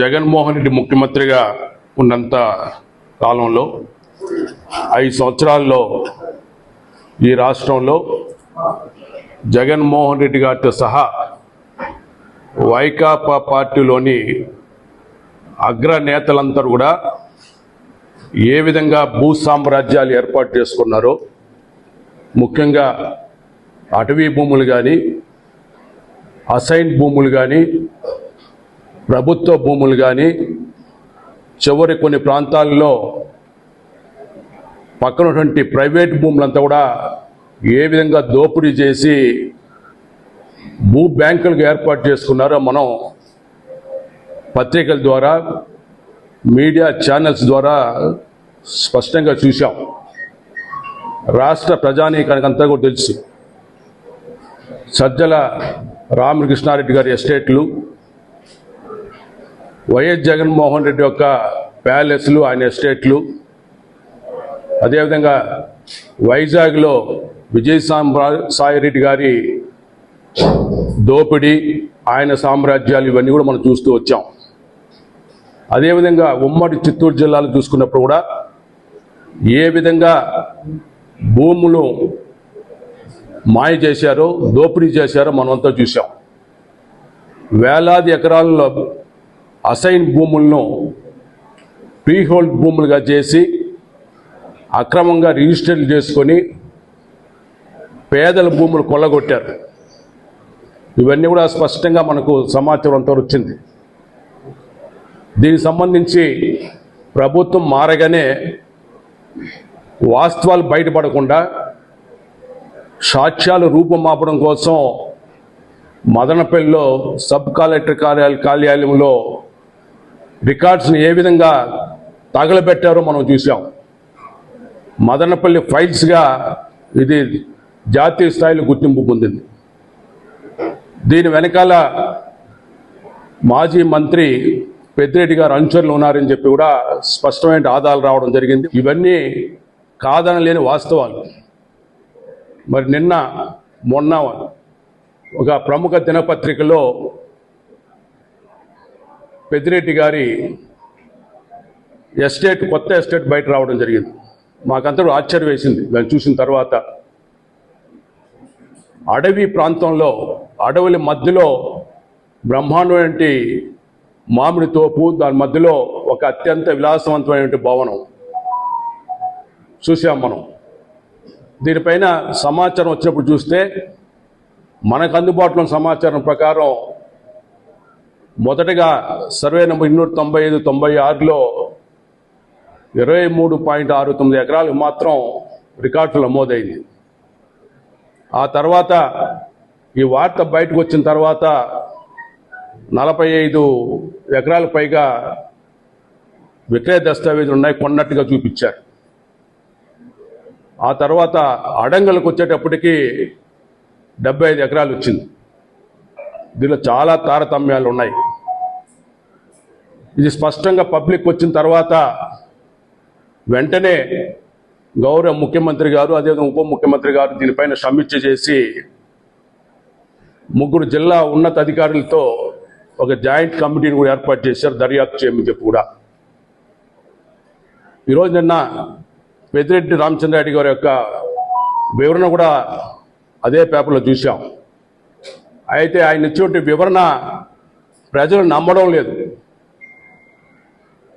జగన్మోహన్ రెడ్డి ముఖ్యమంత్రిగా ఉన్నంత కాలంలో ఐదు సంవత్సరాల్లో ఈ రాష్ట్రంలో జగన్మోహన్ రెడ్డి గారితో సహా వైకాపా పార్టీలోని అగ్రనేతలందరూ కూడా ఏ విధంగా భూ సామ్రాజ్యాలు ఏర్పాటు చేసుకున్నారో ముఖ్యంగా అటవీ భూములు కానీ అసైన్ భూములు కానీ ప్రభుత్వ భూములు కానీ చివరి కొన్ని ప్రాంతాల్లో పక్కనటువంటి ప్రైవేట్ భూములంతా కూడా ఏ విధంగా దోపిడీ చేసి భూ బ్యాంకులకు ఏర్పాటు చేసుకున్నారో మనం పత్రికల ద్వారా మీడియా ఛానల్స్ ద్వారా స్పష్టంగా చూసాం రాష్ట్ర ప్రజానీకానికి అంతా కూడా తెలుసు. సజ్జల రామకృష్ణారెడ్డి గారి ఎస్టేట్లు వైఎస్ జగన్మోహన్ రెడ్డి యొక్క ప్యాలెస్లు ఆయన ఎస్టేట్లు. అదేవిధంగా వైజాగ్లో విజయ్ సాయి రెడ్డి గారి దోపిడీ ఆయన సామ్రాజ్యాలు ఇవన్నీ కూడా మనం చూస్తూ వచ్చాం. అదేవిధంగా ఉమ్మడి చిత్తూరు జిల్లాలో చూసుకున్నప్పుడు కూడా ఏ విధంగా భూములు మాయ చేశారో దోపిడీ చేశారో మనమంతా చూసాం వేలాది ఎకరాల్లో అసైన్ భూములను ప్రీహోల్డ్ భూములుగా చేసి అక్రమంగా రిజిస్టర్లు చేసుకొని పేదల భూములు కొల్లగొట్టారు. ఇవన్నీ కూడా స్పష్టంగా మనకు సమాచారం అంతా వచ్చింది. దీనికి సంబంధించి ప్రభుత్వం మారగానే వాస్తవాలు బయటపడకుండా సాక్ష్యాలు రూపుమాపడం కోసం మదనపల్లిలో సబ్ కలెక్టర్ కార్యాలయ కార్యాలయంలో రికార్డ్స్ని ఏ విధంగా తగలబెట్టారో మనం చూసాం మదనపల్లి ఫైల్స్గా ఇది జాతీయ స్థాయిలో గుర్తింపు పొందింది. దీని వెనకాల మాజీ మంత్రి పెద్దిరెడ్డి గారు అనుచరులు ఉన్నారని చెప్పి కూడా స్పష్టమైన ఆదాలు రావడం జరిగింది. ఇవన్నీ కాదనలేని వాస్తవాలు. మరి నిన్న మొన్న ఒక ప్రముఖ దినపత్రికలో పెద్దిరెడ్డి గారి ఎస్టేట్ కొత్త ఎస్టేట్ బయట రావడం జరిగింది. మాకంతరూ ఆశ్చర్యం వేసింది. దాన్ని చూసిన తర్వాత అడవి ప్రాంతంలో అడవుల మధ్యలో బ్రహ్మాండమైన మామిడి తోపు దాని మధ్యలో ఒక అత్యంత విలాసవంతమైన భవనం చూసాం మనం. దీనిపైన సమాచారం వచ్చినప్పుడు చూస్తే మనకు అందుబాటులో సమాచారం ప్రకారం మొదటగా సర్వే నెంబర్ ఇన్నూరు తొంభై ఐదు తొంభై ఆరులో ఇరవై మూడు పాయింట్ ఆరు తొమ్మిది ఎకరాలు మాత్రం రికార్డులు నమోదైంది. ఆ తర్వాత ఈ వార్త బయటకు వచ్చిన తర్వాత నలభై ఐదు ఎకరాల పైగా విక్రయ దస్తావేజులు ఉన్నాయి కొన్నట్టుగా చూపించారు. ఆ తర్వాత అడంగలకు వచ్చేటప్పటికి డెబ్బై ఐదు ఎకరాలు వచ్చింది. దీనిలో చాలా తారతమ్యాలు ఉన్నాయి. ఇది స్పష్టంగా పబ్లిక్ వచ్చిన తర్వాత వెంటనే గౌరవ ముఖ్యమంత్రి గారు అదేవిధంగా ఉప ముఖ్యమంత్రి గారు దీనిపైన సమీక్ష చేసి ముగ్గురు జిల్లా ఉన్నత అధికారులతో ఒక జాయింట్ కమిటీని కూడా ఏర్పాటు చేశారు దర్యాప్తు చేయమని చెప్పి కూడా. ఈరోజు నిన్న పెద్దిరెడ్డి రామచంద్రారెడ్డి గారి యొక్క వివరణ కూడా అదే పేపర్లో చూసాం అయితే ఆయన ఇచ్చినటువంటి వివరణ ప్రజలు నమ్మడం లేదు.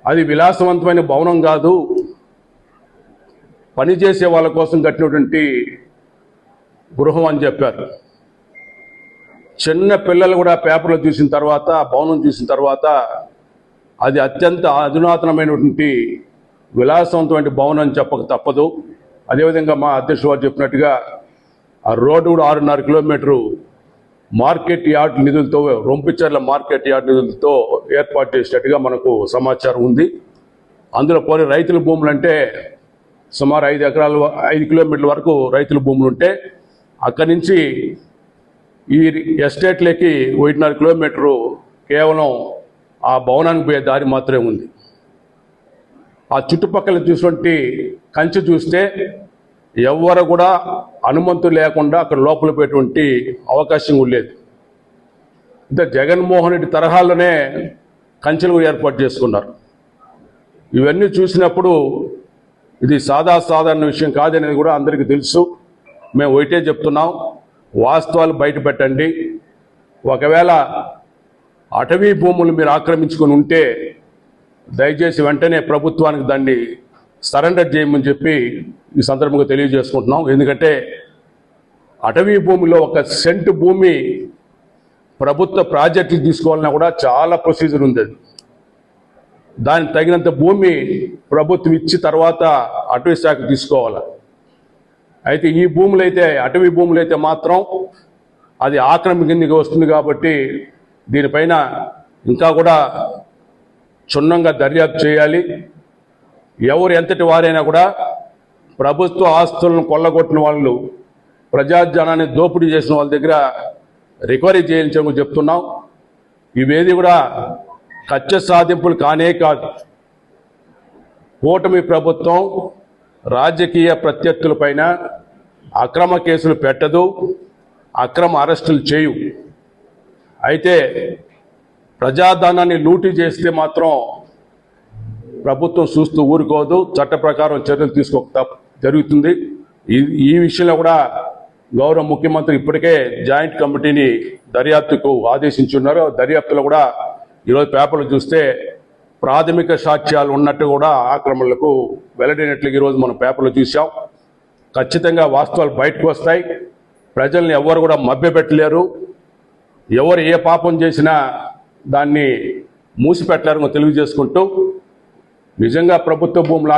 అది విలాసవంతమైన భవనం కాదు. పనిచేసే వాళ్ళ కోసం కట్టినటువంటి గృహం అని చెప్పారు. చిన్న పిల్లలు కూడా పేపర్లో చూసిన తర్వాత భవనం చూసిన తర్వాత అది అత్యంత అధునాతనమైనటువంటి విలాసవంతమైన భవనం అని చెప్పక తప్పదు. అదేవిధంగా మా అధ్యక్షుడు వారు చెప్పినట్టుగా ఆ రోడ్డు కూడా ఆరున్నర కిలోమీటరు మార్కెట్ యార్డ్ నిధులతో రొంపిచర్ల మార్కెట్ యార్డ్ నిధులతో ఏర్పాటు చేసినట్టుగా మనకు సమాచారం ఉంది. అందులో పోనీ రైతుల భూములు అంటే సుమారు ఐదు ఎకరాల ఐదు కిలోమీటర్ల వరకు రైతుల భూములు ఉంటే అక్కడి నుంచి ఈ ఎస్టేట్లకి ఒకటిన్నర కిలోమీటరు కేవలం ఆ భవనానికి పోయే దారి మాత్రమే ఉంది. ఆ చుట్టుపక్కల చూసినటువంటి కంచె చూస్తే ఎవ్వరు కూడా అనుమతులు లేకుండా అక్కడ లోపల పోయేటువంటి అవకాశం లేదు. అంటే జగన్మోహన్ రెడ్డి తరహాలోనే కంచెలు ఏర్పాటు చేసుకున్నారు. ఇవన్నీ చూసినప్పుడు ఇది సాదా సాధారణ విషయం కాదనేది కూడా అందరికీ తెలుసు. మేము ఒకటే చెప్తున్నాం వాస్తవాలు బయట పెట్టండి. ఒకవేళ అటవీ భూములు మీరు ఆక్రమించుకొని ఉంటే దయచేసి వెంటనే ప్రభుత్వానికి దాన్ని సరెండర్ చేయమని చెప్పి ఈ సందర్భంగా తెలియజేసుకుంటున్నాం. ఎందుకంటే అటవీ భూమిలో ఒక సెంటు భూమి ప్రభుత్వ ప్రాజెక్టులు తీసుకోవాలన్నా కూడా చాలా ప్రొసీజర్ ఉంది అది. దానికి తగినంత భూమి ప్రభుత్వం ఇచ్చి తర్వాత అటవీ శాఖ తీసుకోవాలి. అయితే ఈ భూములు అయితే అటవీ భూములు అయితే మాత్రం అది ఆక్రమణ కిందకి వస్తుంది కాబట్టి దీనిపైన ఇంకా కూడా క్షుణ్ణంగా దర్యాప్తు చేయాలి. ఎవరు ఎంతటి వారైనా కూడా ప్రభుత్వ ఆస్తులను కొల్లగొట్టిన వాళ్ళు ప్రజాజనాన్ని దోపిడీ చేసిన వాళ్ళ దగ్గర రికవరీ చేయించమని చెప్తున్నాం. ఇవేది కూడా కచ్చ సాధింపులు కానే కాదు. కూటమి ప్రభుత్వం రాజకీయ ప్రత్యర్థులపైన అక్రమ కేసులు పెట్టదు అక్రమ అరెస్టులు చేయు. అయితే ప్రజాధనాన్ని లూటీ చేస్తే మాత్రం ప్రభుత్వం చూస్తూ ఊరుకోదు చట్ట ప్రకారం చర్యలు తీసుకోక తప్ప జరుగుతుంది. ఈ ఈ విషయంలో కూడా గౌరవ ముఖ్యమంత్రి ఇప్పటికే జాయింట్ కమిటీని దర్యాప్తుకు ఆదేశించున్నారు. దర్యాప్తులో కూడా ఈరోజు పేపర్లు చూస్తే ప్రాథమిక సాక్ష్యాలు ఉన్నట్టు కూడా ఆక్రమణలకు వెల్లడైనట్లు ఈరోజు మనం పేపర్లు చూసాం ఖచ్చితంగా వాస్తవాలు బయటకు వస్తాయి. ప్రజల్ని ఎవరు కూడా మభ్యపెట్టలేరు. ఎవరు ఏ పాపం చేసినా దాన్ని మూసిపెట్టలేరు తెలియజేసుకుంటూ నిజంగా ప్రభుత్వ భూములు